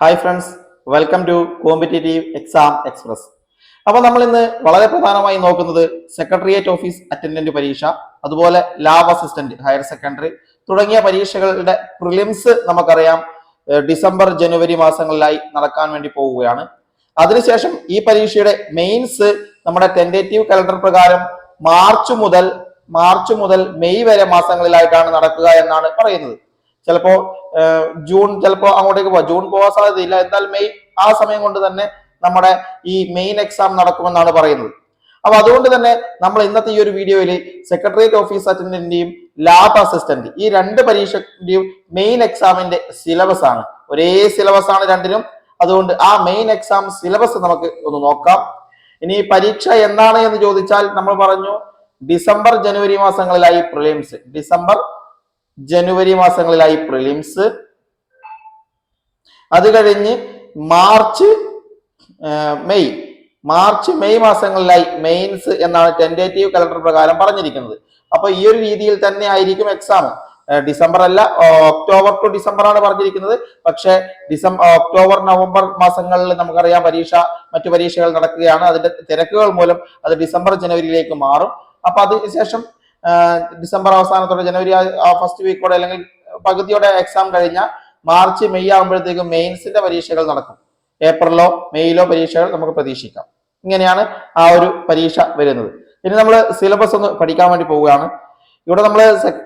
Hi friends welcome to competitive exam express അപ്പോൾ നമ്മൾ ഇന്ന് വളരെ പ്രധാനമായി നോക്കുന്നത് സെക്രട്ടേറിയറ്റ് ഓഫീസ് അറ്റൻഡന്റ് പരീക്ഷ അതുപോലെ ലാബ് അസിസ്റ്റന്റ് ഹയർ സെക്കൻഡറി തുടങ്ങിയ പരീക്ഷകളുടെ പ്രിലിംസ് നമുക്കറിയാം ഡിസംബർ ജനുവരി മാസങ്ങളിലായി നടക്കാൻ വേണ്ടി പോവുകയാണ്. അതിനുശേഷം ഈ പരീക്ഷയുടെ മെയിൻസ് നമ്മുടെ ടെൻഡേറ്റീവ് കലണ്ടർ പ്രകാരം മാർച്ച് മുതൽ മാർച്ച് മുതൽ മെയ് വരെ മാസങ്ങളിലായിട്ടാണ് നടക്കുക എന്നാണ് പറയുന്നത്. ചിലപ്പോ ജൂൺ ചിലപ്പോ അങ്ങോട്ടേക്ക് പോവാം. ജൂൺ പോകാൻ സാധ്യതയില്ല. എന്നാൽ മെയ് ആ സമയം കൊണ്ട് തന്നെ നമ്മുടെ ഈ മെയിൻ എക്സാം നടക്കുമെന്നാണ് പറയുന്നത്. അപ്പൊ അതുകൊണ്ട് തന്നെ നമ്മൾ ഇന്നത്തെ ഈ ഒരു വീഡിയോയിൽ സെക്രട്ടേറിയറ്റ് ഓഫീസ് അറ്റൻഡന്റിന്റെയും ലാബ് അസിസ്റ്റന്റ് ഈ രണ്ട് പരീക്ഷന്റെയും മെയിൻ എക്സാമിന്റെ സിലബസ് ആണ്. ഒരേ സിലബസ് ആണ് രണ്ടിനും അതുകൊണ്ട് ആ മെയിൻ എക്സാം സിലബസ് നമുക്ക് ഒന്ന് നോക്കാം. ഇനി പരീക്ഷ എന്താണ് എന്ന് ചോദിച്ചാൽ നമ്മൾ പറഞ്ഞു ഡിസംബർ ജനുവരി മാസങ്ങളിലായി പ്രിലിംസ് ഡിസംബർ ജനുവരി മാസങ്ങളിലായി പ്രിലിംസ് അത് കഴിഞ്ഞ് മാർച്ച് മെയ്. മാർച്ച് മെയ് മാസങ്ങളിലായി മെയിൻസ് എന്നാണ് ടെൻഡേറ്റീവ് കലണ്ടർ പ്രകാരം പറഞ്ഞിരിക്കുന്നത്. അപ്പൊ ഈ ഒരു രീതിയിൽ തന്നെ ആയിരിക്കും എക്സാം ഡിസംബർ അല്ല ഒക്ടോബർ ടു ഡിസംബർ ആണ് പറഞ്ഞിരിക്കുന്നത്. പക്ഷേ ഡിസംബർ ഒക്ടോബർ നവംബർ മാസങ്ങളിൽ നമുക്കറിയാം പരീക്ഷ മറ്റു പരീക്ഷകൾ നടക്കുകയാണ്. അതിന്റെ തിരക്കുകൾ മൂലം അത് ഡിസംബർ ജനുവരിയിലേക്ക് മാറും. അപ്പൊ അതിനുശേഷം ഡിസംബർ അവസാനത്തോടെ ജനുവരി ഫസ്റ്റ് വീക്കോടെ അല്ലെങ്കിൽ പകുതിയോടെ എക്സാം കഴിഞ്ഞ മാർച്ച് മെയ് ആകുമ്പോഴത്തേക്കും മെയിൻസിന്റെ പരീക്ഷകൾ നടക്കും. ഏപ്രിലോ മെയ്യിലോ പരീക്ഷകൾ നമുക്ക് പ്രതീക്ഷിക്കാം. ഇങ്ങനെയാണ് ആ ഒരു പരീക്ഷ വരുന്നത്. ഇനി നമ്മൾ സിലബസ് ഒന്ന് പഠിക്കാൻ വേണ്ടി പോവുകയാണ്. ഇവിടെ നമ്മൾ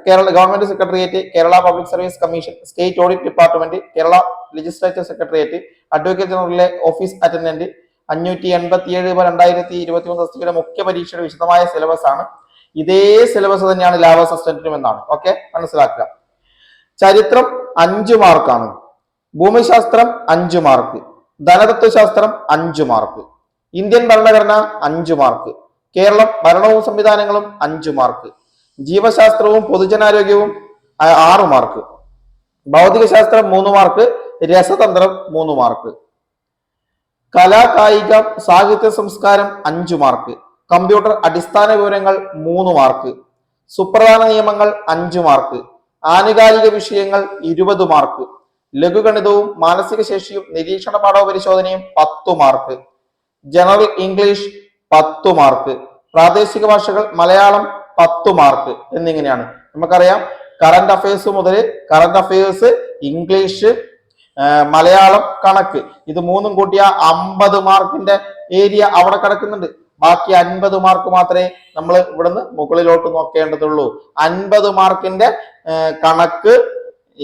Kerala government secretariat Kerala public service commission state audit department Kerala legislature secretariat advocate ജനറലിലെ office attendant അഞ്ഞൂറ്റി എൺപത്തി ഏഴ് രണ്ടായിരത്തി ഇരുപത്തി മൂന്ന് മുഖ്യ പരീക്ഷയുടെ വിശദമായ സിലബസ് ആണ്. ഇതേ സിലബസ് തന്നെയാണ് ലാവ സസ്റ്റന്റിനും എന്നാണ്. ഓക്കെ മനസ്സിലാക്കുക. ചരിത്രം അഞ്ചു മാർക്കാണ്. ഭൂമിശാസ്ത്രം അഞ്ചു മാർക്ക്. ധനതത്വശാസ്ത്രം അഞ്ചു മാർക്ക്. ഇന്ത്യൻ ഭരണഘടന അഞ്ചു മാർക്ക്. കേരളം ഭരണവും സംവിധാനങ്ങളും അഞ്ചു മാർക്ക്. ജീവശാസ്ത്രവും പൊതുജനാരോഗ്യവും ആറു മാർക്ക്. ഭൗതികശാസ്ത്രം മൂന്ന് മാർക്ക് രസതന്ത്രം മൂന്ന് മാർക്ക്. കലാ കായിക സാഹിത്യ സംസ്കാരം അഞ്ചു മാർക്ക്. കമ്പ്യൂട്ടർ അടിസ്ഥാന വിവരങ്ങൾ മൂന്ന് മാർക്ക് സുപ്രധാന നിയമങ്ങൾ അഞ്ചു മാർക്ക് ആനുകാലിക വിഷയങ്ങൾ ഇരുപത് മാർക്ക് ലഘുഗണിതവും മാനസിക ശേഷിയും നിരീക്ഷണ പാഠവ പരിശോധനയും പത്തു മാർക്ക് ജനറൽ ഇംഗ്ലീഷ് പത്തു മാർക്ക് പ്രാദേശിക ഭാഷകൾ മലയാളം പത്തു മാർക്ക് എന്നിങ്ങനെയാണ്. നമുക്കറിയാം കറണ്ട് അഫയേഴ്സ് മുതൽ കറണ്ട് അഫയേഴ്സ് ഇംഗ്ലീഷ് മലയാളം കണക്ക്. ഇത് മൂന്നും കൂട്ടിയ അമ്പത് മാർക്കിന്റെ ഏരിയ അവിടെ കിടക്കുന്നുണ്ട്. ബാക്കി അൻപത് മാർക്ക് മാത്രമേ നമ്മൾ ഇവിടുന്ന് മുകളിലോട്ട് നോക്കേണ്ടതുള്ളൂ. അൻപത് മാർക്കിന്റെ കണക്ക്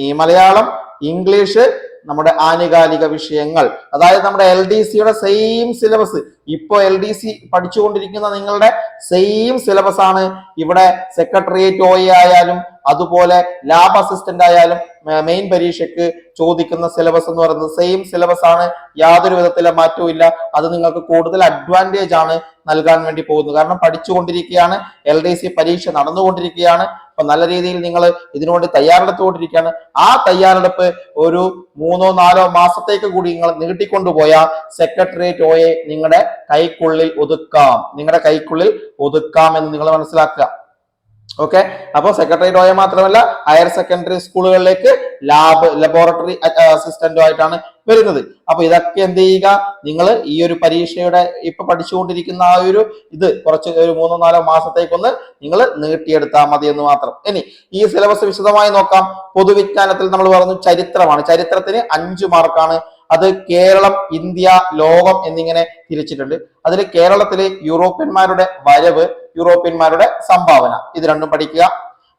ഈ മലയാളം ഇംഗ്ലീഷ് നമ്മുടെ ആനുകാലിക വിഷയങ്ങൾ. അതായത് നമ്മുടെ എൽ ഡി സിയുടെ സെയിം സിലബസ് ഇപ്പോ എൽ ഡി സി പഠിച്ചുകൊണ്ടിരിക്കുന്ന നിങ്ങളുടെ സെയിം സിലബസ് ആണ് ഇവിടെ സെക്രട്ടേറിയറ്റ് ഒ ആയാലും അതുപോലെ ലാബ് അസിസ്റ്റന്റ് ആയാലും മെയിൻ പരീക്ഷയ്ക്ക് ചോദിക്കുന്ന സിലബസ് എന്ന് പറയുന്നത് സെയിം സിലബസ് ആണ്. യാതൊരു വിധത്തിലെ മാറ്റവും ഇല്ല. അത് നിങ്ങൾക്ക് കൂടുതൽ അഡ്വാന്റേജ് ആണ് നൽകാൻ വേണ്ടി പോകുന്നത്. കാരണം പഠിച്ചുകൊണ്ടിരിക്കുകയാണ് എൽ ഡി സി പരീക്ഷ നടന്നുകൊണ്ടിരിക്കുകയാണ്. അപ്പൊ നല്ല രീതിയിൽ നിങ്ങൾ ഇതിനുവേണ്ടി തയ്യാറെടുത്തുകൊണ്ടിരിക്കുകയാണ്. ആ തയ്യാറെടുപ്പ് ഒരു മൂന്നോ നാലോ മാസത്തേക്ക് കൂടി നിങ്ങൾ നീട്ടിക്കൊണ്ടുപോയാൽ സെക്രട്ടേറിയറ്റ് ഒയെ നിങ്ങളുടെ കൈക്കുള്ളിൽ ഒതുക്കാം. നിങ്ങളുടെ കൈക്കുള്ളിൽ ഒതുക്കാം എന്ന് നിങ്ങൾ മനസ്സിലാക്കുക. ഓക്കെ അപ്പൊ സെക്രട്ടറി ഒയെ മാത്രമല്ല ഹയർ സെക്കൻഡറി സ്കൂളുകളിലേക്ക് ലാബ് ലബോറട്ടറി അസിസ്റ്റന്റോ ആയിട്ടാണ് വരുന്നത്. അപ്പൊ ഇതൊക്കെ എന്ത് ചെയ്യുക? നിങ്ങൾ ഈ ഒരു പരീക്ഷയുടെ ഇപ്പൊ പഠിച്ചുകൊണ്ടിരിക്കുന്ന ആ ഒരു ഇത് കുറച്ച് ഒരു മൂന്നോ നാലോ മാസത്തേക്കൊന്ന് നിങ്ങൾ നീട്ടിയെടുത്താൽ മതി എന്ന് മാത്രം. ഇനി ഈ സിലബസ് വിശദമായി നോക്കാം. പൊതുവിജ്ഞാനത്തിൽ നമ്മൾ പറഞ്ഞു ചരിത്രമാണ്. ചരിത്രത്തിന് അഞ്ചു മാർക്കാണ് അത് കേരളം ഇന്ത്യ ലോകം എന്നിങ്ങനെ തിരിച്ചിട്ടുണ്ട്. അതിൽ കേരളത്തിലെ യൂറോപ്യന്മാരുടെ വരവ് യൂറോപ്യന്മാരുടെ സംഭാവന. ഇത് രണ്ടും പഠിക്കുക.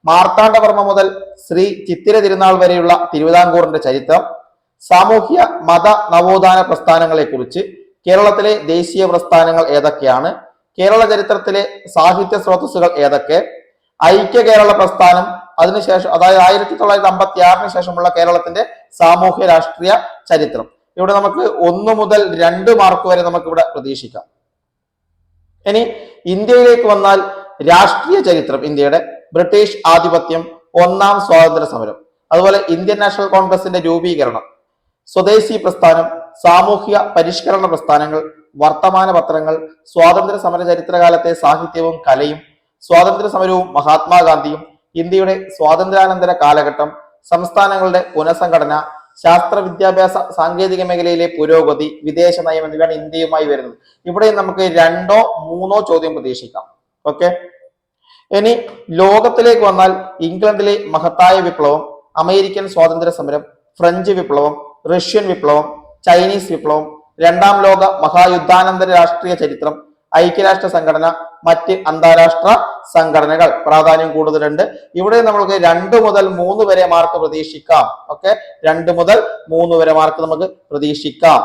മാർത്താണ്ഡവർമ്മ മുതൽ ശ്രീ ചിത്തിര തിരുനാൾ വരെയുള്ള തിരുവിതാംകൂറിന്റെ ചരിത്രം സാമൂഹ്യ മത നവോത്ഥാന പ്രസ്ഥാനങ്ങളെ കുറിച്ച് കേരളത്തിലെ ദേശീയ പ്രസ്ഥാനങ്ങൾ ഏതൊക്കെയാണ് കേരള ചരിത്രത്തിലെ സാഹിത്യ സ്രോതസ്സുകൾ ഏതൊക്കെ ഐക്യ കേരള പ്രസ്ഥാനം അതിനുശേഷം അതായത് ആയിരത്തി തൊള്ളായിരത്തി അമ്പത്തി ആറിന് ശേഷമുള്ള കേരളത്തിന്റെ സാമൂഹ്യ രാഷ്ട്രീയ ചരിത്രം. ഇവിടെ നമുക്ക് ഒന്ന് മുതൽ രണ്ട് മാർക്ക് വരെ നമുക്ക് ഇവിടെ പ്രതീക്ഷിക്കാം. ഇനി ഇന്ത്യയിലേക്ക് വന്നാൽ രാഷ്ട്രീയ ചരിത്രം ഇന്ത്യയുടെ ബ്രിട്ടീഷ് ആധിപത്യം ഒന്നാം സ്വാതന്ത്ര്യ സമരം അതുപോലെ ഇന്ത്യൻ നാഷണൽ കോൺഗ്രസിന്റെ രൂപീകരണം സ്വദേശി പ്രസ്ഥാനം സാമൂഹ്യ പരിഷ്കരണ പ്രസ്ഥാനങ്ങൾ വർത്തമാന പത്രങ്ങൾ സ്വാതന്ത്ര്യ സമര ചരിത്രകാലത്തെ സാഹിത്യവും കലയും സ്വാതന്ത്ര്യ സമരവും മഹാത്മാഗാന്ധിയും ഇന്ത്യയുടെ സ്വാതന്ത്ര്യാനന്തര കാലഘട്ടം സംസ്ഥാനങ്ങളുടെ പുനഃസംഘടന ശാസ്ത്ര വിദ്യാഭ്യാസ സാങ്കേതിക മേഖലയിലെ പുരോഗതി വിദേശ നയം എന്നിവയാണ് ഇന്ത്യയുമായി വരുന്നത്. ഇവിടെ നമുക്ക് രണ്ടോ മൂന്നോ ചോദ്യം പ്രതീക്ഷിക്കാം. ഓക്കെ ഇനി ലോകത്തിലേക്ക് വന്നാൽ ഇംഗ്ലണ്ടിലെ മഹത്തായ വിപ്ലവം അമേരിക്കൻ സ്വാതന്ത്ര്യ സമരം ഫ്രഞ്ച് വിപ്ലവം റഷ്യൻ വിപ്ലവം ചൈനീസ് വിപ്ലവം രണ്ടാം ലോക മഹായുദ്ധാനന്തര രാഷ്ട്രീയ ചരിത്രം ഐക്യരാഷ്ട്ര സംഘടന മറ്റ് അന്താരാഷ്ട്ര സംഘടനകൾ. പ്രാധാന്യം കൂടുതലുണ്ട്. ഇവിടെ നമുക്ക് രണ്ട് മുതൽ മൂന്ന് വരെ മാർക്ക് പ്രതീക്ഷിക്കാം. ഓക്കെ രണ്ട് മുതൽ മൂന്ന് വരെ മാർക്ക് നമുക്ക് പ്രതീക്ഷിക്കാം.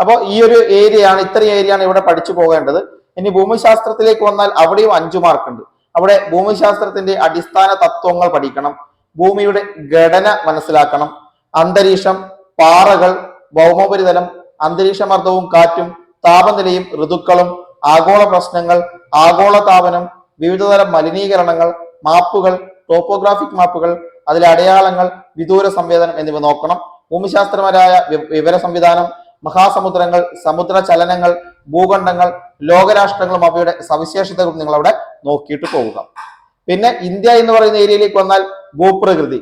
അപ്പോൾ ഈ ഒരു ഏരിയയാണ് ഇത്രയും ഏരിയയാണ് ഇവിടെ പഠിച്ചു പോകേണ്ടത്. ഇനി ഭൂമിശാസ്ത്രത്തിലേക്ക് വന്നാൽ അവിടെയും അഞ്ചു മാർക്ക് ഉണ്ട്. അവിടെ ഭൂമിശാസ്ത്രത്തിന്റെ അടിസ്ഥാന തത്വങ്ങൾ പഠിക്കണം. ഭൂമിയുടെ ഘടന മനസ്സിലാക്കണം. അന്തരീക്ഷം പാറകൾ ഭൗമോപരിതലം അന്തരീക്ഷമർദ്ദവും കാറ്റും താപനിലയും ഋതുക്കളും ആഗോള പ്രശ്നങ്ങൾ ആഗോള താപനം വിവിധതരം മലിനീകരണങ്ങൾ മാപ്പുകൾ ടോപ്പോഗ്രാഫിക് മാപ്പുകൾ അതിലെ അടയാളങ്ങൾ വിദൂര സംവേദനം എന്നിവ നോക്കണം. ഭൂമിശാസ്ത്രപരമായ വിവര സംവിധാനം മഹാസമുദ്രങ്ങൾ സമുദ്ര ചലനങ്ങൾ ഭൂഖണ്ഡങ്ങൾ ലോകരാഷ്ട്രങ്ങളും അവയുടെ സവിശേഷതകളും നിങ്ങൾ അവിടെ നോക്കിയിട്ട് പോവുക. പിന്നെ ഇന്ത്യ എന്ന് പറയുന്ന ഏരിയയിലേക്ക് വന്നാൽ ഭൂപ്രകൃതി.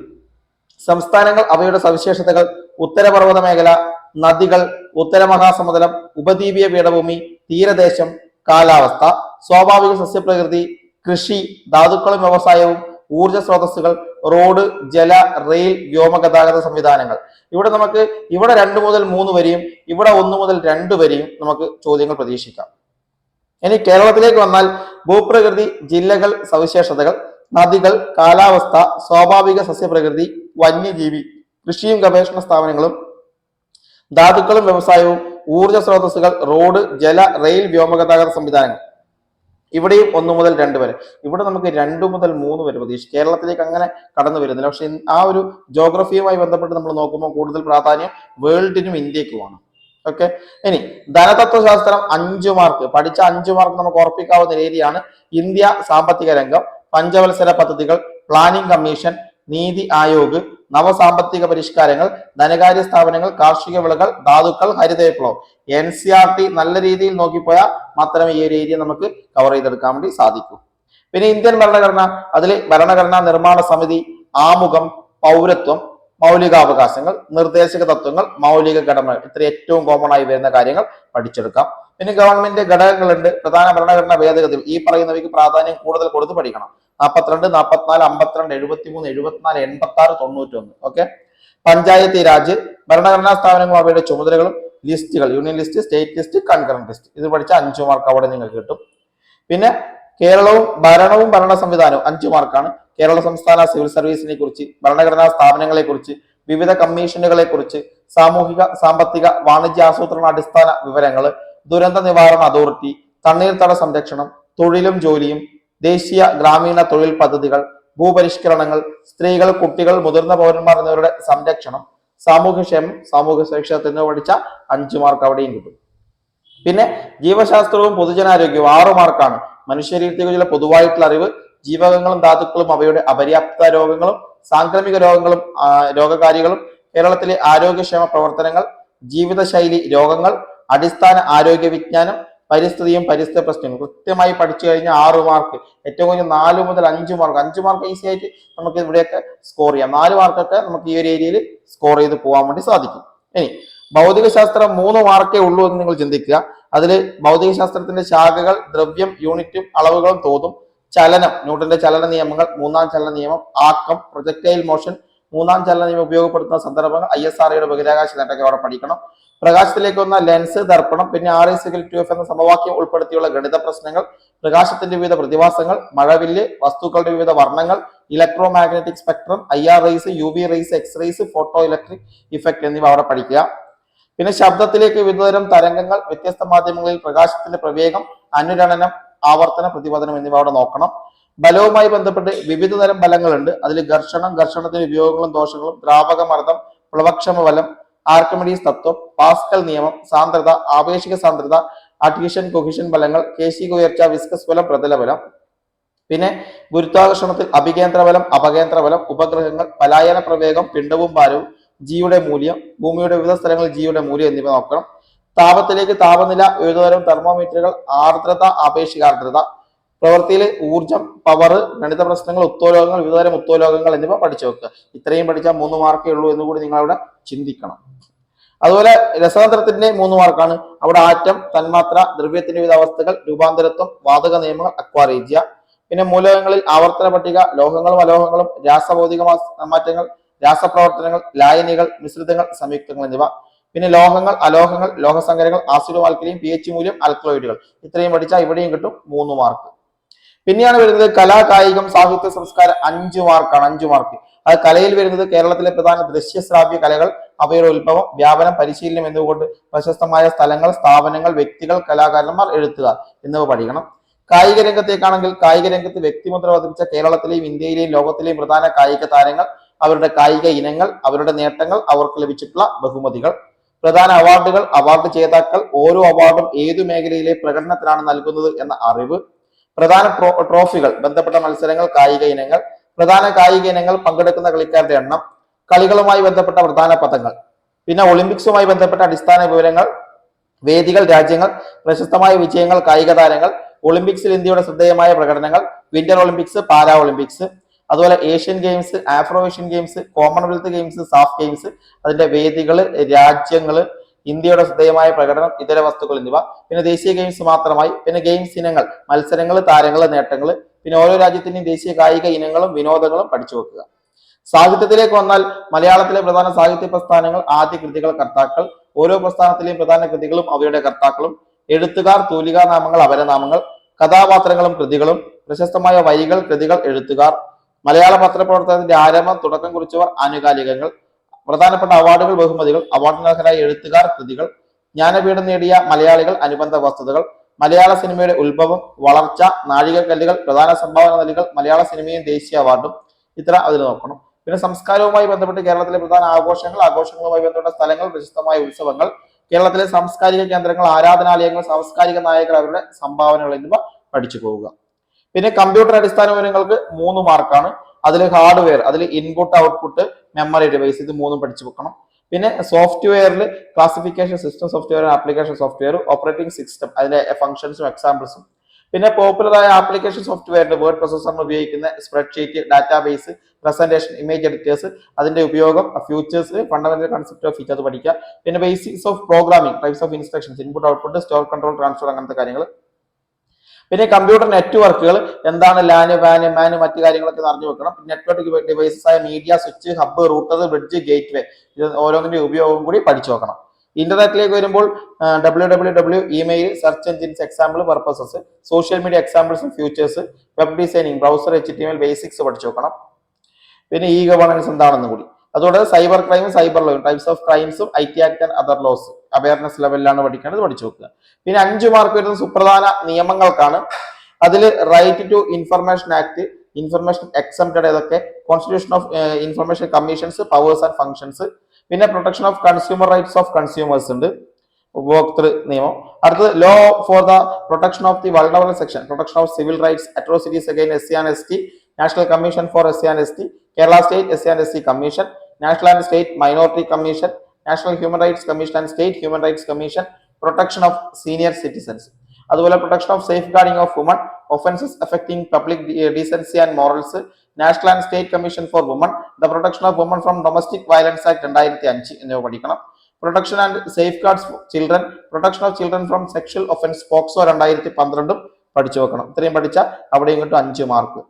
സംസ്ഥാനങ്ങൾ അവയുടെ സവിശേഷതകൾ ഉത്തരപർവത മേഖല നദികൾ ഉത്തരമഹാസമുദ്രം ഉപദ്വീപീയ പീഠഭൂമി തീരദേശം കാലാവസ്ഥ സ്വാഭാവിക സസ്യപ്രകൃതി കൃഷി ധാതുക്കളും വ്യവസായവും ഊർജ സ്രോതസ്സുകൾ റോഡ് ജല റെയിൽ വ്യോമഗതാഗത സംവിധാനങ്ങൾ. ഇവിടെ നമുക്ക് ഇവിടെ രണ്ട് മുതൽ മൂന്ന് വരെയും ഇവിടെ ഒന്ന് മുതൽ രണ്ട് വരെയും നമുക്ക് ചോദ്യങ്ങൾ പ്രതീക്ഷിക്കാം. ഇനി കേരളത്തിലേക്ക് വന്നാൽ ഭൂപ്രകൃതി ജില്ലകൾ സവിശേഷതകൾ നദികൾ കാലാവസ്ഥ സ്വാഭാവിക സസ്യപ്രകൃതി വന്യജീവി കൃഷിയും ഗവേഷണ സ്ഥാപനങ്ങളും ധാതുക്കളും വ്യവസായവും ഊർജ സ്രോതസ്സുകൾ റോഡ് ജല റെയിൽ വ്യോമഗതാഗത സംവിധാനങ്ങൾ. ഇവിടെയും ഒന്ന് മുതൽ രണ്ട് വരെ. ഇവിടെ നമുക്ക് രണ്ടു മുതൽ മൂന്ന് വരെ പ്രതീക്ഷ. കേരളത്തിലേക്ക് അങ്ങനെ കടന്നു വരുന്നില്ല. പക്ഷെ ആ ഒരു ജോഗ്രഫിയുമായി ബന്ധപ്പെട്ട് നമ്മൾ നോക്കുമ്പോൾ കൂടുതൽ പ്രാധാന്യം വേൾഡിനും ഇന്ത്യക്കുമാണ് ഓക്കെ? ഇനി ധനതത്വശാസ്ത്രം അഞ്ചു മാർക്ക്. പഠിച്ച അഞ്ചു മാർക്ക് നമുക്ക് ഉറപ്പിക്കാവുന്ന രീതിയാണ് ഇന്ത്യ സാമ്പത്തിക രംഗം പഞ്ചവത്സര പദ്ധതികൾ പ്ലാനിംഗ് കമ്മീഷൻ നീതി ആയോഗ് നവസാമ്പത്തിക പരിഷ്കാരങ്ങൾ ധനകാര്യ സ്ഥാപനങ്ങൾ കാർഷിക വിളകൾ ധാതുക്കൾ ഹരിത വിപ്ലവം എൻ സി ആർ ടി നല്ല രീതിയിൽ നോക്കിപ്പോയാൽ മാത്രമേ ഈ ഒരു ഏരിയ നമുക്ക് കവർ ചെയ്തെടുക്കാൻ വേണ്ടി സാധിക്കൂ. പിന്നെ ഇന്ത്യൻ ഭരണഘടന അതിൽ ഭരണഘടനാ നിർമ്മാണ സമിതി ആമുഖം പൗരത്വം മൗലികാവകാശങ്ങൾ നിർദ്ദേശക തത്വങ്ങൾ മൗലിക കടമകൾ ഇത്ര ഏറ്റവും കോമൺ ആയി വരുന്ന കാര്യങ്ങൾ പഠിച്ചെടുക്കാം. പിന്നെ ഗവൺമെന്റ് ഘടകങ്ങളുണ്ട്. പ്രധാന ഭരണഘടനാ ഭേദഗതി. ഈ പറയുന്നവയ്ക്ക് പ്രാധാന്യം കൂടുതൽ കൊടുത്ത് പഠിക്കണം. നാൽപ്പത്തിരണ്ട് നാൽപ്പത്തിനാല് അമ്പത്തിരണ്ട് എഴുപത്തിമൂന്ന് എഴുപത്തിനാല് എൺപത്തി ആറ് തൊണ്ണൂറ്റൊന്ന് ഓക്കെ പഞ്ചായത്തി രാജ് ഭരണഘടനാ സ്ഥാപനങ്ങളും അവയുടെ ചുമതലകളും ലിസ്റ്റുകൾ. Union list state list concurrent list. ഇത് പഠിച്ച അഞ്ചു മാർക്ക് അവിടെ നിങ്ങൾക്ക് കിട്ടും. പിന്നെ കേരളവും ഭരണവും ഭരണ സംവിധാനവും അഞ്ചു മാർക്കാണ് കേരള സംസ്ഥാന സിവിൽ സർവീസിനെ കുറിച്ച് ഭരണഘടനാ സ്ഥാപനങ്ങളെ കുറിച്ച് വിവിധ കമ്മീഷനുകളെ കുറിച്ച് സാമൂഹിക സാമ്പത്തിക വാണിജ്യ ആസൂത്രണ അടിസ്ഥാന വിവരങ്ങൾ ദുരന്ത നിവാരണ അതോറിറ്റി തണ്ണീർത്തട സംരക്ഷണം തൊഴിലും ജോലിയും ദേശീയ ഗ്രാമീണ തൊഴിൽ പദ്ധതികൾ ഭൂപരിഷ്കരണങ്ങൾ സ്ത്രീകൾ കുട്ടികൾ മുതിർന്ന പൗരന്മാർ എന്നിവരുടെ സംരക്ഷണം സാമൂഹ്യക്ഷേമം സാമൂഹ്യ സുരക്ഷ എന്നിവ പഠിച്ച അഞ്ചു മാർക്ക് അവിടെയും കിട്ടും. പിന്നെ ജീവശാസ്ത്രവും പൊതുജനാരോഗ്യവും ആറ് മാർക്കാണ്. മനുഷ്യരീതിക്കുള്ള പൊതുവായിട്ടുള്ള അറിവ് ജീവകങ്ങളും ധാതുക്കളും അവയുടെ അപര്യാപ്ത രോഗങ്ങളും സാംക്രമിക രോഗങ്ങളും രോഗകാരികളും കേരളത്തിലെ ആരോഗ്യക്ഷേമ പ്രവർത്തനങ്ങൾ ജീവിതശൈലി രോഗങ്ങൾ അടിസ്ഥാന ആരോഗ്യ വിജ്ഞാനം പരിസ്ഥിതിയും പരിസ്ഥിതി പ്രശ്നവും. കൃത്യമായി പഠിച്ചു കഴിഞ്ഞാൽ ആറ് മാർക്ക് ഏറ്റവും കുറഞ്ഞ നാല് മുതൽ അഞ്ച് മാർക്ക് അഞ്ച് മാർക്ക് ഈസി ആയിട്ട് നമുക്ക് ഇവിടെയൊക്കെ സ്കോർ ചെയ്യാം. നാല് മാർക്കൊക്കെ നമുക്ക് ഈ ഒരു ഏരിയയിൽ സ്കോർ ചെയ്ത് പോകാൻ വേണ്ടി സാധിക്കും. ഇനി ഭൗതികശാസ്ത്രം മൂന്ന് മാർക്കേ ഉള്ളൂ എന്ന് നിങ്ങൾ ചിന്തിക്കുക. അതിൽ ഭൗതികശാസ്ത്രത്തിന്റെ ശാഖകൾ ദ്രവ്യം യൂണിറ്റും അളവുകളും തോതും. ചലനം ന്യൂട്ടന്റെ ചലന നിയമങ്ങൾ മൂന്നാം ചലന നിയമം ആക്കം പ്രൊജക്ടൈൽ മോഷൻ മൂന്നാം ചലന നിയമം ഉപയോഗപ്പെടുത്തുന്ന സന്ദർഭങ്ങൾ ഐ എസ് ആർഒയുടെ ബഹിരാകാശ നേട്ടമൊക്കെ അവിടെ പഠിക്കണം. പ്രകാശത്തിലേക്ക് വന്ന ലെൻസ് ദർപ്പണം പിന്നെ ആർ എസ് ടു എഫ് എന്ന സമവാക്യം ഉൾപ്പെടുത്തിയുള്ള ഗണിത പ്രശ്നങ്ങൾ പ്രകാശത്തിന്റെ വിവിധ പ്രതിഭാസങ്ങൾ മഴവില്ല് വസ്തുക്കളുടെ വിവിധ വർണങ്ങൾ electro magnetic spectrum I R rays U V rays X rays photo electric effect എന്നിവ അവിടെ പഠിക്കുക. പിന്നെ ശബ്ദത്തിലേക്ക് വിവിധതരം തരംഗങ്ങൾ വ്യത്യസ്ത മാധ്യമങ്ങളിൽ പ്രകാശത്തിന്റെ പ്രവേഗം അനുരണനം ആവർത്തന പ്രതിപതനം എന്നിവ അവിടെ നോക്കണം. ബലവുമായി ബന്ധപ്പെട്ട് വിവിധ തരം ബലങ്ങളുണ്ട്. അതിൽ ഘർഷണം ഘർഷണത്തിന്റെ ഉപയോഗങ്ങളും ദോഷങ്ങളും ദ്രാവകമർദ്ദം പ്ലവക്ഷമ ബലം ആർക്കമിഡീസ് തത്വം പാസ്കൽ നിയമം സാന്ദ്രത ആപേക്ഷിക സാന്ദ്രത അഡ്ഹീഷൻ കൊഹിഷൻ ബലങ്ങൾ കേശിക ഉയർച്ച വിസ്കസ് ബലം പ്രതലബലം പിന്നെ ഗുരുത്വാകർഷണത്തിൽ അഭികേന്ദ്ര ബലം അപകേന്ദ്ര ബലം ഉപഗ്രഹങ്ങൾ പലായന പ്രവേഗം പിണ്ഡവും ഭാരവും ജിയുടെ മൂല്യം ഭൂമിയുടെ വിവിധ സ്ഥലങ്ങളിൽ ജിയുടെ മൂല്യം എന്നിവ നോക്കണം. താപത്തിലേക്ക് താപനില ഏതുതരം തെർമോമീറ്ററുകൾ ആർദ്രത ആപേക്ഷിക ആർദ്രത പ്രവൃത്തിയിൽ ഊർജം പവർ ഗണിത പ്രശ്നങ്ങൾ ഉത്തോലോകങ്ങൾ വിവിധതരം ഉത്തോലോകങ്ങൾ എന്നിവ പഠിച്ചു വെക്കുക. ഇത്രയും പഠിച്ചാൽ മൂന്ന് മാർക്കേ ഉള്ളൂ എന്ന് കൂടി നിങ്ങൾ അവിടെ ചിന്തിക്കണം. അതുപോലെ രസതന്ത്രത്തിന്റെ മൂന്ന് മാർക്കാണ് അവിടെ ആറ്റം തന്മാത്ര ദ്രവ്യത്തിന്റെ വിവിധ അവസ്ഥകൾ രൂപാന്തരത്വം വാതക നിയമങ്ങൾ അക്വാറേജ്യ പിന്നെ മൂലകങ്ങളിൽ ആവർത്തന പട്ടിക ലോഹങ്ങളും അലോഹങ്ങളും രാസഭൗതിക മാറ്റങ്ങൾ രാസപ്രവർത്തനങ്ങൾ ലായനികൾ മിശ്രിതങ്ങൾ സംയുക്തങ്ങൾ എന്നിവ. പിന്നെ ലോഹങ്ങൾ അലോഹങ്ങൾ ലോഹസങ്കരങ്ങൾ ആസിഡും ആൽക്കലിയും പി എച്ച് മൂല്യം അൽക്ലോയിഡുകൾ ഇത്രയും പഠിച്ചാൽ ഇവിടെയും കിട്ടും മൂന്ന് മാർക്ക് പിന്നെയാണ് വരുന്നത് കലാ കായികം സാഹിത്യ സംസ്കാരം അഞ്ചു മാർക്കാണ് അഞ്ചു മാർക്ക്. അത് കലയിൽ വരുന്നത് കേരളത്തിലെ പ്രധാന ദൃശ്യശ്രാവ്യ കലകൾ അവയുടെ ഉത്ഭവം വ്യാപനം പരിശീലനം എന്നുകൊണ്ട് പ്രശസ്തമായ സ്ഥലങ്ങൾ സ്ഥാപനങ്ങൾ വ്യക്തികൾ കലാകാരന്മാർ എഴുത്തുകാർ എന്നിവ പഠിക്കണം. കായിക രംഗത്തേക്കാണെങ്കിൽ കായിക രംഗത്ത് വ്യക്തിമുദ്ര പതിപ്പിച്ച കേരളത്തിലെയും ഇന്ത്യയിലെയും ലോകത്തിലെയും പ്രധാന കായിക താരങ്ങൾ അവരുടെ കായിക ഇനങ്ങൾ അവരുടെ നേട്ടങ്ങൾ അവർക്ക് ലഭിച്ചിട്ടുള്ള ബഹുമതികൾ. പ്രധാന അവാർഡുകൾ അവാർഡ് ജേതാക്കൾ ഓരോ അവാർഡും ഏതു മേഖലയിലെ പ്രകടനത്തിനാണ് നൽകുന്നത് എന്ന അറിവ്. പ്രധാന ട്രോ- ട്രോഫികൾ ബന്ധപ്പെട്ട മത്സരങ്ങൾ കായിക ഇനങ്ങൾ പ്രധാന കായിക ഇനങ്ങൾ പങ്കെടുക്കുന്ന കളിക്കാരുടെ എണ്ണം കളികളുമായി ബന്ധപ്പെട്ട പ്രധാന പദങ്ങൾ പിന്നെ ഒളിമ്പിക്സുമായി ബന്ധപ്പെട്ട അടിസ്ഥാന വിവരങ്ങൾ വേദികൾ രാജ്യങ്ങൾ പ്രശസ്തമായ വിജയങ്ങൾ കായിക താരങ്ങൾ ഒളിമ്പിക്സിൽ ഇന്ത്യയുടെ ശ്രദ്ധേയമായ പ്രകടനങ്ങൾ വിന്റർ ഒളിമ്പിക്സ് പാരാ ഒളിമ്പിക്സ് അതുപോലെ Asian Games Afro Asian Games Commonwealth Games SAF Games അതിന്റെ വേദികൾ രാജ്യങ്ങൾ ഇന്ത്യയുടെ ശ്രദ്ധേയമായ പ്രകടനം ഇതര വസ്തുക്കൾ എന്നിവ പിന്നെ ദേശീയ ഗെയിംസ് മാത്രമായി പിന്നെ ഗെയിംസ് ഇനങ്ങൾ മത്സരങ്ങൾ താരങ്ങൾ നേട്ടങ്ങൾ പിന്നെ ഓരോ രാജ്യത്തിന്റെയും ദേശീയ കായിക ഇനങ്ങളും വിനോദങ്ങളും പഠിച്ചു വെക്കുക. സാഹിത്യത്തിലേക്ക് വന്നാൽ മലയാളത്തിലെ പ്രധാന സാഹിത്യ പ്രസ്ഥാനങ്ങൾ ആദ്യ കൃതികൾ കർത്താക്കൾ ഓരോ പ്രസ്ഥാനത്തിലെയും പ്രധാന കൃതികളും അവയുടെ കർത്താക്കളും എഴുത്തുകാർ തൂലികാ നാമങ്ങൾ അപരനാമങ്ങൾ കഥാപാത്രങ്ങളും കൃതികളും പ്രശസ്തമായ വരികൾ കൃതികൾ എഴുത്തുകാർ മലയാള പത്രപ്രവർത്തനത്തിന്റെ ആരംഭം തുടക്കം കുറിച്ചവർ ആനുകാലികങ്ങൾ പ്രധാനപ്പെട്ട അവാർഡുകൾ ബഹുമതികൾ അവാർഡിനർഹരായ എഴുത്തുകാർ കൃതികൾ ജ്ഞാനപീഠം നേടിയ മലയാളികൾ അനുബന്ധ വസ്തുതകൾ മലയാള സിനിമയുടെ ഉത്ഭവം വളർച്ച നാഴികക്കല്ലുകൾ പ്രധാന സംഭാവന നൽകൽ മലയാള സിനിമയും ദേശീയ അവാർഡും. ഇത്ര അതിൽ നോക്കണം. പിന്നെ സംസ്കാരവുമായി ബന്ധപ്പെട്ട് കേരളത്തിലെ പ്രധാന ആഘോഷങ്ങൾ ആഘോഷങ്ങളുമായി ബന്ധപ്പെട്ട സ്ഥലങ്ങൾ പ്രശസ്തമായ ഉത്സവങ്ങൾ കേരളത്തിലെ സാംസ്കാരിക കേന്ദ്രങ്ങൾ ആരാധനാലയങ്ങൾ സാംസ്കാരിക നായകർ അവരുടെ സംഭാവനകൾ എന്നിവ പഠിച്ചു പോവുക. പിന്നെ കമ്പ്യൂട്ടർ അടിസ്ഥാന വിവരങ്ങൾക്ക് മൂന്ന് മാർക്കാണ്. അതിൽ ഹാർഡ്വെയർ അതിൽ ഇൻപുട്ട് ഔട്ട്പുട്ട് മെമ്മറി ഡിവൈസ് ഇത് മൂന്നും പഠിച്ചു വെക്കണം. പിന്നെ സോഫ്റ്റ്വെയറിൽ classification system software application software operating system അതിന്റെ ഫംഗ്ഷൻസും എക്സാമ്പിൾസും പിന്നെ പോപ്പുലറായ ആപ്ലിക്കേഷൻ സോഫ്റ്റ്വെയറിന്റെ വേർഡ് പ്രോസസ്സറിന് ഉപയോഗിക്കുന്ന spreadsheet database presentation image editors അതിന്റെ ഉപയോഗം futures fundamental concept of features പഠിക്കുക. പിന്നെ basics of programming types of instructions input output store control transfer അങ്ങനത്തെ കാര്യങ്ങൾ പിന്നെ കമ്പ്യൂട്ടർ നെറ്റ്വർക്കുകൾ എന്താണ് ലാന് വാന് മാന് മറ്റു കാര്യങ്ങളൊക്കെ അറിഞ്ഞു വെക്കണം. നെറ്റ്വർക്ക് ഡിവൈസസ് ആയ media switch hub router bridge gateway ഇത് ഓരോന്നിന്റെ ഉപയോഗം കൂടി പഠിച്ചു വെക്കണം. ഇന്റർനെറ്റിലേക്ക് വരുമ്പോൾ W W W email search engines example purposes social media എക്സാമ്പിൾസും futures web designing browser H T M L basics പഠിച്ചു വെക്കണം. പിന്നെ ഇ ഗവേണൻസ് എന്താണെന്ന് കൂടി. അതുകൊണ്ട് സൈബർ ക്രൈമും സൈബർ ലോയും types of ക്രൈംസും I T act and other laws awareness ലെവലിലാണ് പഠിക്കേണ്ടത് പഠിച്ചു വെക്കുക. പിന്നെ അഞ്ച് മാർക്ക് വരുന്ന സുപ്രധാന നിയമങ്ങൾക്കാണ് അതിൽ right to information act information exempted ഏതൊക്കെ constitution of information commissions powers and functions പിന്നെ protection of consumer rights of consumers ഉണ്ട്. ഉപഭോക്തൃ നിയമം. അടുത്തത് law for the protection of the vulnerable section protection of civil rights atrocities again S C and S T national commission for S C and S T Kerala state S C and S T commission national and state minority commission national human rights commission and state human rights commission protection of senior citizens അതുപോലെ protection of safeguarding of women offences affecting public decency and morals national and state commission for women the protection of women from domestic violence act രണ്ടായിരത്തി അഞ്ച് എന്നിവ പഠിക്കണം. Protection and safeguards children protection of children from sexual offence POCSO രണ്ടായിരത്തി പന്ത്രണ്ടും പഠിച്ചു വെക്കണം. ഇത്രയും പഠിച്ചാൽ അവിടെ ഇങ്ങോട്ടും അഞ്ച് മാർക്ക്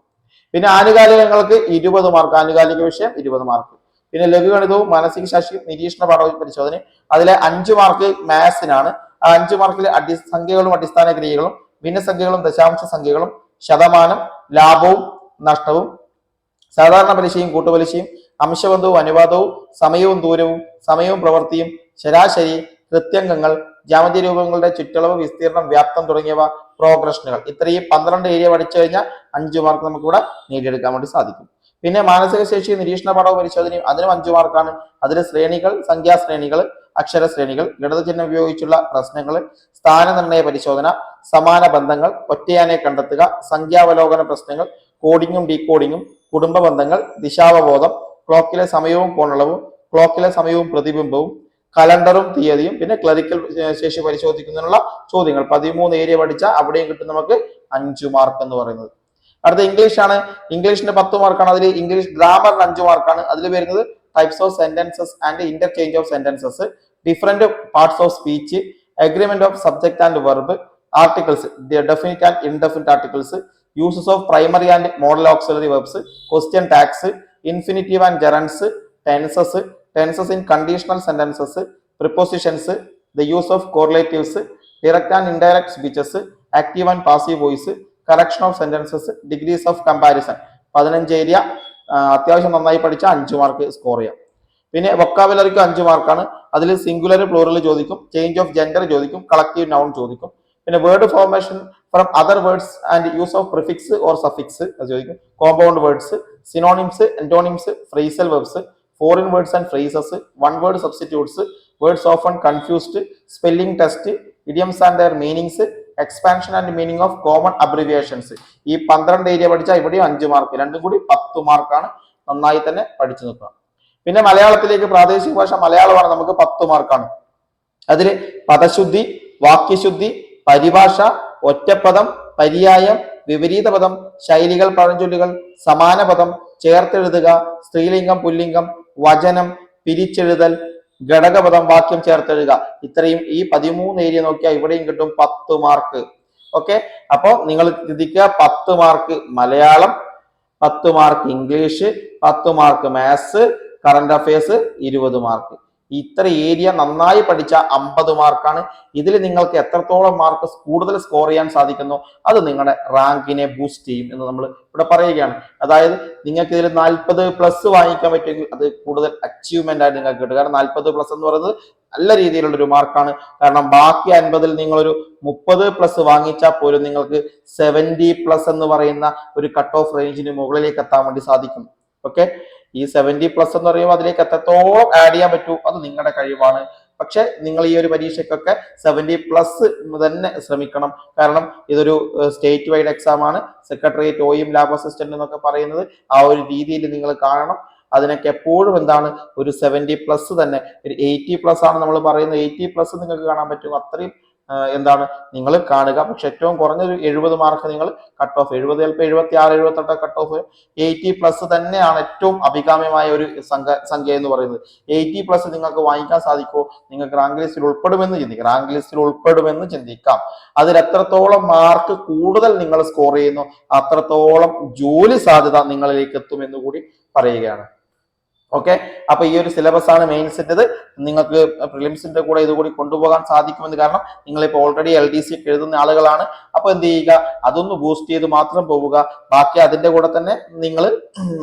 പിന്നെ ആനുകാലികങ്ങൾക്ക് ഇരുപത് മാർക്ക് ആനുകാലിക വിഷയം ഇരുപത് മാർക്ക് പിന്നെ ലഘുഗണിതവും മാനസിക ശാസ്ത്രീയം നിരീക്ഷണ പാഠവും പരിശോധനയും അതിലെ അഞ്ച് മാർക്ക് മാത്സിനാണ് ആ അഞ്ച് മാർക്കിൽ അടി സംഖ്യകളും അടിസ്ഥാന ക്രിയകളും ഭിന്നസംഖ്യകളും ദശാംശ സംഖ്യകളും ശതമാനം ലാഭവും നഷ്ടവും സാധാരണ പലിശയും കൂട്ടുപലിശയും അംശബന്ധവും അനുപാതവും സമയവും ദൂരവും സമയവും പ്രവൃത്തിയും ശരാശരി കൃത്യംഗങ്ങൾ ജാമതി രൂപങ്ങളുടെ ചുറ്റളവ് വിസ്തീർണം വ്യാപ്തം തുടങ്ങിയവ പ്രോഗ്രഷനുകൾ ഇത്രയും പന്ത്രണ്ട് ഏരിയ പഠിച്ചു കഴിഞ്ഞാൽ അഞ്ച് മാർക്ക് നമുക്കിവിടെ നേടിയെടുക്കാൻ വേണ്ടി സാധിക്കും. പിന്നെ മാനസിക ശേഷി നിരീക്ഷണ പഠനവും പരിശോധനയും അതിനും അഞ്ചു മാർക്കാണ്. അതിൽ ശ്രേണികൾ സംഖ്യാശ്രേണികൾ അക്ഷര ശ്രേണികൾ ഗണിതചിഹ്നം ഉപയോഗിച്ചുള്ള പ്രശ്നങ്ങൾ സ്ഥാനനിർണയ പരിശോധന സമാന ബന്ധങ്ങൾ ഒറ്റയാനെ കണ്ടെത്തുക സംഖ്യാവലോകന പ്രശ്നങ്ങൾ കോഡിങ്ങും ഡീകോഡിങ്ങും കുടുംബ ബന്ധങ്ങൾ ദിശാവബോധം ക്ലോക്കിലെ സമയവും കോണളവും ക്ലോക്കിലെ സമയവും പ്രതിബിംബവും കലണ്ടറും തീയതിയും പിന്നെ ക്ലറിക്കൽ ശേഷി പരിശോധിക്കുന്നതിനുള്ള ചോദ്യങ്ങൾ. പതിമൂന്ന് ഏരിയ പഠിച്ചാൽ അവിടെയും കിട്ടും നമുക്ക് അഞ്ചു മാർക്ക് എന്ന് പറയുന്നത്. അടുത്ത ഇംഗ്ലീഷ് ആണ്. ഇംഗ്ലീഷിന് പത്ത് മാർക്കാണ് അതിൽ ഇംഗ്ലീഷ് ഗ്രാമറിന് അഞ്ച് മാർക്കാണ് അതിൽ വരുന്നത് types of sentences and interchange of sentences different parts of speech agreement of subject and verb articles definite and indefinite articles uses of primary and modal auxiliary verbs question tags infinitive and gerunds tenses tenses in conditional sentences prepositions the use of correlatives direct and indirect speeches active and passive voice correction of sentences degrees of comparison പതിനഞ്ച് area അത്യാവശ്യം നന്നായി പഠിച്ച അഞ്ച് mark score ചെയ്യാം. പിന്നെ വൊക്കാബുലറിക്ക് അഞ്ച് മാർക്കാണ് അതിൽ സിംഗുലർ പ്ലൂറൽ ചോദിക്കും. ചേഞ്ച് ഓഫ് ജെൻഡർ ചോദിക്കും. കളക്റ്റീവ് നൗൺ ചോദിക്കും. പിന്നെ word formation from other words and use of prefix or suffix ചോദിക്കും. Compound words synonyms antonyms phrasal verbs foreign words and phrases one word substitutes words of and confused spelling test idioms and their meanings expansion and meaning of common abbreviations ഈ പന്ത്രണ്ട് area പഠിച്ചാൽ ഇവിടെയും അഞ്ച് mark രണ്ടും കൂടി പത്ത് മാർക്കാണ് നന്നായി തന്നെ പഠിച്ചു നിൽക്കുക. പിന്നെ മലയാളത്തിലേക്ക് പ്രാദേശിക ഭാഷ മലയാളമാണ് നമുക്ക് പത്ത് മാർക്കാണ് അതിൽ പദശുദ്ധി വാക്യശുദ്ധി പരിഭാഷ ഒറ്റപ്പദം പര്യായം വിപരീത പദം ശൈലികൾ പഴഞ്ചൊല്ലുകൾ സമാന പദം ചേർത്തെഴുതുക സ്ത്രീലിംഗം പുല്ലിംഗം വചനം പിരിച്ചെഴുതൽ ഘടകപദം വാക്യം ചേർത്തെഴുതുക. ഇത്രയും ഈ പതിമൂന്ന് ഏരിയ നോക്കിയാൽ ഇവിടെയും കിട്ടും പത്ത് മാർക്ക്. ഓക്കെ അപ്പോ നിങ്ങൾ ചിന്തിക്കുക പത്ത് മാർക്ക് മലയാളം പത്ത് മാർക്ക് ഇംഗ്ലീഷ് പത്ത് മാർക്ക് മാത്സ് കറണ്ട് അഫയേഴ്സ് ഇരുപത് മാർക്ക്. ഇത്ര ഏരിയ നന്നായി പഠിച്ച അമ്പത് മാർക്കാണ്. ഇതിൽ നിങ്ങൾക്ക് എത്രത്തോളം മാർക്ക് കൂടുതൽ സ്കോർ ചെയ്യാൻ സാധിക്കുന്നു അത് നിങ്ങളുടെ റാങ്കിനെ ബൂസ്റ്റ് ചെയ്യും എന്ന് നമ്മൾ ഇവിടെ പറയുകയാണ്. അതായത് നിങ്ങൾക്ക് ഇതിൽ നാൽപ്പത് പ്ലസ് വാങ്ങിക്കാൻ പറ്റുമെങ്കിൽ അത് കൂടുതൽ അച്ചീവ്മെന്റ് ആയിട്ട് നിങ്ങൾക്ക് കിട്ടും. കാരണം നാൽപ്പത് പ്ലസ് എന്ന് പറയുന്നത് നല്ല രീതിയിലുള്ള ഒരു മാർക്കാണ് കാരണം ബാക്കി അൻപതിൽ നിങ്ങളൊരു മുപ്പത് പ്ലസ് വാങ്ങിച്ചാൽ പോലും നിങ്ങൾക്ക് സെവന്റി പ്ലസ് എന്ന് പറയുന്ന ഒരു കട്ട് ഓഫ് റേഞ്ചിന് മുകളിലേക്ക് എത്താൻ വേണ്ടി സാധിക്കും. ഓക്കെ ഈ സെവന്റി പ്ലസ് എന്ന് പറയുമ്പോൾ അതിലേക്ക് എത്രത്തോളം ആഡ് ചെയ്യാൻ പറ്റൂ അത് നിങ്ങളുടെ കഴിവാണ്. പക്ഷെ നിങ്ങൾ ഈ ഒരു പരീക്ഷയ്ക്കൊക്കെ സെവന്റി പ്ലസ് തന്നെ ശ്രമിക്കണം. കാരണം ഇതൊരു സ്റ്റേറ്റ് വൈഡ് എക്സാം ആണ്. സെക്രട്ടേറിയറ്റ് ഓയും ലാബ് അസിസ്റ്റന്റ് എന്നൊക്കെ പറയുന്നത് ആ ഒരു രീതിയിൽ നിങ്ങൾ കാണണം. അതിനൊക്കെ എപ്പോഴും എന്താണ് ഒരു സെവന്റി പ്ലസ് തന്നെ. ഒരു എയ്റ്റി പ്ലസ് ആണ് നമ്മൾ പറയുന്നത്. എയ്റ്റി പ്ലസ് നിങ്ങൾക്ക് കാണാൻ പറ്റും. അത്രയും എന്താണ്? നിങ്ങൾ കാണുക. പക്ഷെ ഏറ്റവും കുറഞ്ഞൊരു എഴുപത് മാർക്ക് നിങ്ങൾ കട്ട് ഓഫ് എഴുപത് ചിലപ്പോൾ എഴുപത്തി ആറ് എഴുപത്തെട്ട് കട്ട് ഓഫ് എയ്റ്റി പ്ലസ് തന്നെയാണ് ഏറ്റവും അഭികാമ്യമായ ഒരു സംഖ്യ സംഖ്യ എന്ന് പറയുന്നത്. എയ്റ്റി പ്ലസ് നിങ്ങൾക്ക് വാങ്ങിക്കാൻ സാധിക്കുമോ? നിങ്ങൾക്ക് റാങ്ക് ലിസ്റ്റിൽ ഉൾപ്പെടുമെന്ന് ചിന്തിക്കാം. റാങ്ക് ലിസ്റ്റിൽ ഉൾപ്പെടുമെന്ന് ചിന്തിക്കാം. അതിൽ എത്രത്തോളം മാർക്ക് കൂടുതൽ നിങ്ങൾ സ്കോർ ചെയ്യുന്നു അത്രത്തോളം ജോലി സാധ്യത നിങ്ങളിലേക്ക് എത്തുമെന്ന് കൂടി പറയുകയാണ്. ഓക്കെ അപ്പൊ ഈ ഒരു സിലബസ് ആണ് മെയിൻസിന്റെത് നിങ്ങൾക്ക് പ്രിലിംസിന്റെ കൂടെ ഇതുകൂടി കൊണ്ടുപോകാൻ സാധിക്കുമെന്ന് കാരണം നിങ്ങളിപ്പോൾ ഓൾറെഡി എൽ ഡി സി ഒക്കെ എഴുതുന്ന ആളുകളാണ്. അപ്പൊ എന്ത് ചെയ്യുക? അതൊന്ന് ബൂസ്റ്റ് ചെയ്ത് മാത്രം പോവുക. ബാക്കി അതിന്റെ കൂടെ തന്നെ നിങ്ങൾ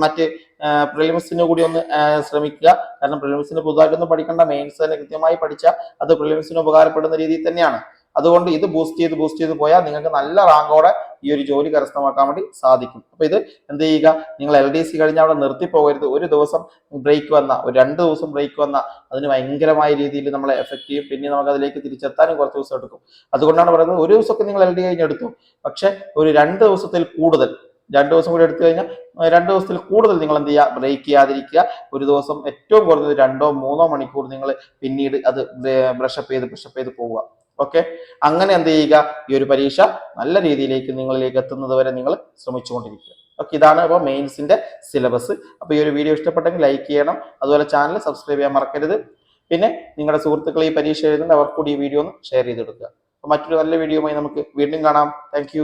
മറ്റ് പ്രിലിംസിന് കൂടി ഒന്ന് ശ്രമിക്കുക. കാരണം പ്രിലിംസിന് പുതുതായിട്ടൊന്നും പഠിക്കേണ്ട. മെയിൻസ് തന്നെ കൃത്യമായി പഠിച്ചാൽ അത് പ്രിലിംസിന് ഉപകാരപ്പെടുന്ന രീതിയിൽ തന്നെയാണ്. അതുകൊണ്ട് ഇത് ബൂസ്റ്റ് ചെയ്ത് ബൂസ്റ്റ് ചെയ്ത് പോയാൽ നിങ്ങൾക്ക് നല്ല റാങ്കോടെ ഈ ഒരു ജോലി കരസ്ഥമാക്കാൻ വേണ്ടി സാധിക്കും. അപ്പൊ ഇത് എന്ത് ചെയ്യുക? നിങ്ങൾ എൽ ഡി സി കഴിഞ്ഞാൽ അവിടെ നിർത്തി പോകരുത്. ഒരു ദിവസം ബ്രേക്ക് വന്ന ഒരു രണ്ട് ദിവസം ബ്രേക്ക് വന്ന അതിന് ഭയങ്കരമായ രീതിയിൽ നമ്മളെ എഫക്ട് ചെയ്യും. പിന്നെ നമുക്ക് അതിലേക്ക് തിരിച്ചെത്താനും കുറച്ച് ദിവസം എടുക്കും. അതുകൊണ്ടാണ് പറയുന്നത് ഒരു ദിവസമൊക്കെ നിങ്ങൾ എൽ ഡി കഴിഞ്ഞെടുത്തു പക്ഷെ ഒരു രണ്ട് ദിവസത്തിൽ കൂടുതൽ രണ്ട് ദിവസം കൂടി എടുത്തു കഴിഞ്ഞാൽ രണ്ട് ദിവസത്തിൽ കൂടുതൽ നിങ്ങൾ എന്ത് ചെയ്യുക? ബ്രേക്ക് ചെയ്യാതിരിക്കുക. ഒരു ദിവസം ഏറ്റവും കുറഞ്ഞത് രണ്ടോ മൂന്നോ മണിക്കൂർ നിങ്ങൾ പിന്നീട് അത് ബ്രഷപ്പ് ചെയ്ത് ബ്രഷപ്പ് ചെയ്ത് പോവുക. ഓക്കെ അങ്ങനെ എന്ത് ചെയ്യുക? ഈ ഒരു പരീക്ഷ നല്ല രീതിയിലേക്ക് നിങ്ങളിലേക്ക് എത്തുന്നത് വരെ നിങ്ങൾ ശ്രമിച്ചുകൊണ്ടിരിക്കുക. ഓക്കെ ഇതാണ് അപ്പോൾ മെയിൻസിന്റെ സിലബസ് അപ്പോൾ ഈ ഒരു വീഡിയോ ഇഷ്ടപ്പെട്ടെങ്കിൽ ലൈക്ക് ചെയ്യണം. അതുപോലെ ചാനൽ സബ്സ്ക്രൈബ് ചെയ്യാൻ മറക്കരുത്. പിന്നെ നിങ്ങളുടെ സുഹൃത്തുക്കൾ ഈ പരീക്ഷ എഴുതുന്നുണ്ട് അവർക്കൂടി ഈ വീഡിയോ ഒന്ന് ഷെയർ ചെയ്തെടുക്കുക. അപ്പോൾ മറ്റൊരു നല്ല വീഡിയോയുമായി നമുക്ക് വീണ്ടും കാണാം. താങ്ക്